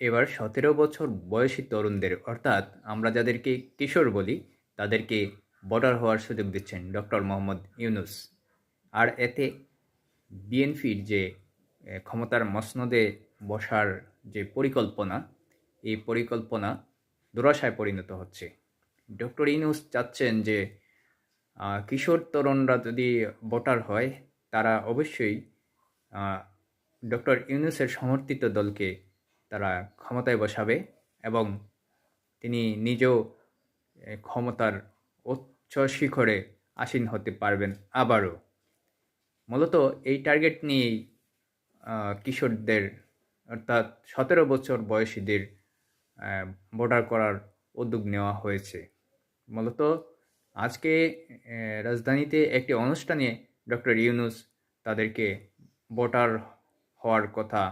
এবার সতেরো বছর বয়সী তরুণদের, অর্থাৎ আমরা যাদেরকে কিশোর বলি, তাদেরকে ভোটার হওয়ার সুযোগ দিচ্ছেন ডক্টর মোহাম্মদ ইউনুস। আর এতে বিএনপির যে ক্ষমতার মসনদে বসার যে পরিকল্পনা, এই পরিকল্পনা দুরাশায় পরিণত হচ্ছে। ডক্টর ইউনুস চাচ্ছেন যে কিশোর তরুণরা যদি ভোটার হয়, তারা অবশ্যই ডক্টর ইউনুসের সমর্থিত দলকে তারা ক্ষমতায় বসাবে এবং তিনি নিজেও ক্ষমতার উচ্চ শিখরে আসীন হতে পারবেন আবারও। মূলত এই টার্গেট নিয়েই কিশোরদের অর্থাৎ সতেরো বছর বয়সীদের ভোটার করার উদ্যোগ নেওয়া হয়েছে। মূলত আজকে রাজধানীতে একটি অনুষ্ঠানে ডক্টর ইউনুস তাদেরকে ভোটার হওয়ার কথা